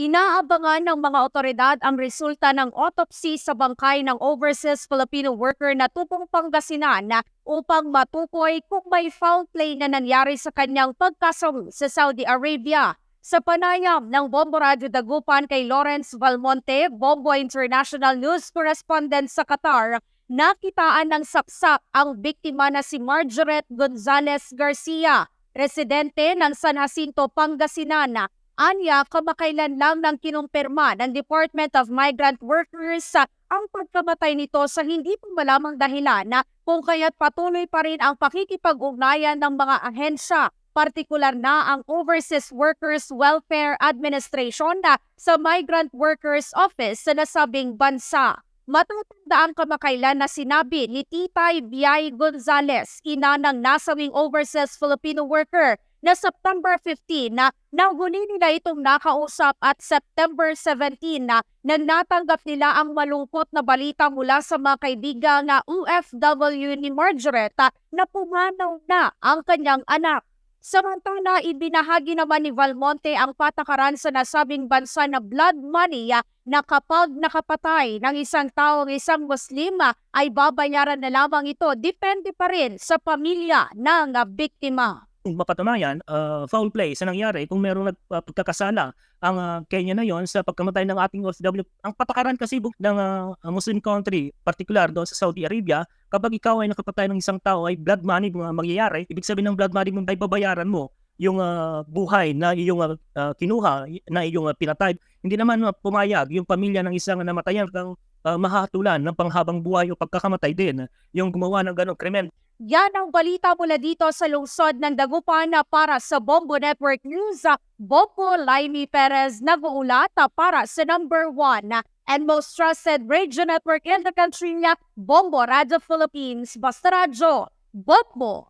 Inaabangan ng mga otoridad ang resulta ng autopsy sa bangkay ng overseas Filipino worker na tupong Pangasinan na upang matukoy kung may foul play na nangyari sa kanyang pagkasawi sa Saudi Arabia. Sa panayam ng Bombo Radio Dagupan kay Lawrence Valmonte, Bombo International News Correspondent sa Qatar, nakitaan ng saksak ang biktima na si Margaret Gonzalez Garcia, residente ng San Jacinto, Pangasinan na Anya, kamakailan lang nang kinumpirma ng Department of Migrant Workers sa ang pagkamatay nito sa hindi pa malamang dahilan na kung kaya't patuloy pa rin ang pakikipag-ugnayan ng mga ahensya, partikular na ang Overseas Workers Welfare Administration na sa Migrant Workers Office sa nasabing bansa. Matatanda ang kamakailan na sinabi ni Titay Biay Gonzales, ina ng nasawing overseas Filipino worker, na September 15 na nahuli nila itong nakausap at September 17 na na natanggap nila ang malungkot na balita mula sa mga kaibigan na UFW ni Margaret na pumanaw na ang kanyang anak. Samantala, ibinahagi naman ni Valmonte ang patakaran sa nasabing bansa na blood money na kapag nakapatay ng isang taong isang Muslim ah, ay babayaran na lamang ito. Depende pa rin sa pamilya ng biktima. Mapatunayan, uh, foul play sa nangyari, kung merong nagpagkakasala ang uh, Kenya na yon sa pagkamatay ng ating OFW, ang patakaran kasi ng uh, Muslim country, particular doon sa Saudi Arabia, kapag ikaw ay nakapatay ng isang tao ay blood money mga mangyayari, ibig sabihin ng blood money mo ay babayaran mo yung uh, buhay na iyong uh, uh, kinuha, na iyong uh, pinatay. Hindi naman pumayag yung pamilya ng isang namatayan ng uh, mahatulan ng panghabang buhay o pagkakamatay din yung gumawa ng ganong krimen. Yan ang balita mula dito sa lungsod ng Dagupan para sa Bombo Network News. Bombo Laimi Perez nag-uulat para sa number one and most trusted radio network in the country niya, Bombo Radio Philippines. Basta Radyo, Bombo!